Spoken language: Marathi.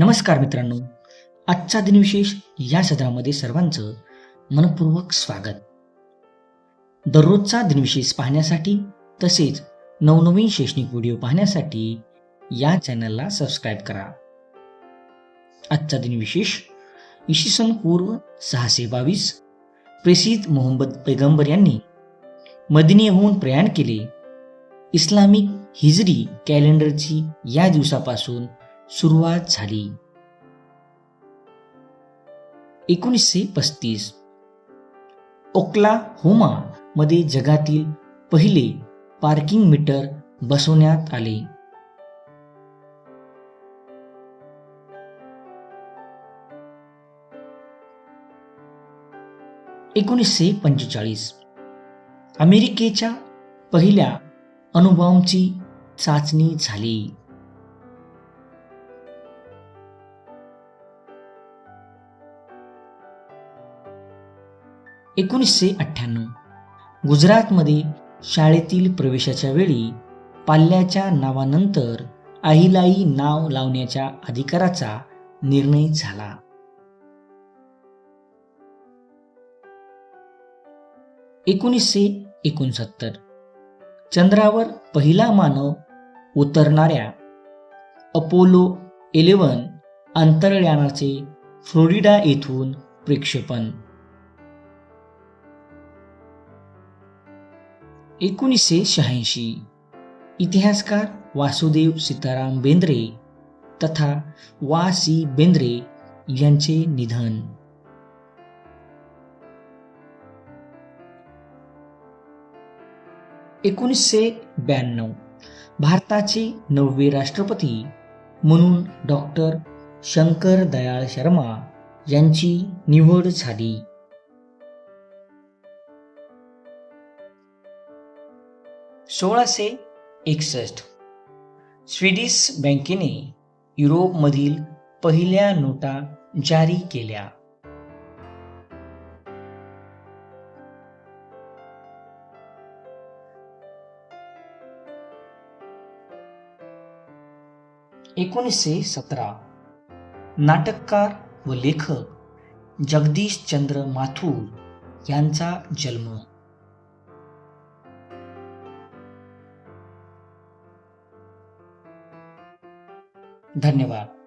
नमस्कार मित्रांनो. आजचा दिनविशेष या सदरामध्ये सर्वांचं मनपूर्वक स्वागत. दररोजचा दिनविशेष पाहण्यासाठी तसेच नवनवीन शैक्षणिक व्हिडिओ पाहण्यासाठी या चॅनलला सबस्क्राईब करा. आजचा दिनविशेष इसवी सन पूर्व सहाशे बावीस प्रेसिद मोहम्मद पैगंबर यांनी मदिनेहून प्रयाण केले. इस्लामिक हिजरी कॅलेंडरची या दिवसापासून सुरुवात झाली. एकोणीसशे पस्तीस. ओक्लाहोमा मध्ये जगातील पहिले पार्किंग मीटर बसवण्यात आले. एकोणीसशे पंचेचाळीस. अमेरिकेच्या पहिल्या अणुबॉम्बची चाचणी झाली. एकोणीसशे अठ्ठ्याण्णव. गुजरातमध्ये शाळेतील प्रवेशाच्या वेळी पाल्याच्या नावानंतर अहिलाई नाव लावण्याच्या अधिकाराचा निर्णय झाला. एकोणीसशे एकोणसत्तर. चंद्रावर पहिला मानव उतरणाऱ्या अपोलो इलेवन अंतरयानाचे फ्लोरिडा येथून प्रक्षेपण. एकोणीसशे शहाऐंशी. इतिहासकार वासुदेव सीताराम बेंद्रे तथा वा सी बेंद्रे यांचे निधन. एकोणीसशे ब्याण्णव. भारताचे नववे राष्ट्रपती म्हणून डॉक्टर शंकर दयाळ शर्मा यांची निवड झाली. सोळाशे एकसष्ट. स्वीडिश बँकेने युरोपमधील पहिल्या नोटा जारी केल्या. एकोणीसशे सतरा. नाटककार व लेखक जगदीश चंद्र माथूर यांचा जन्म. धन्यवाद.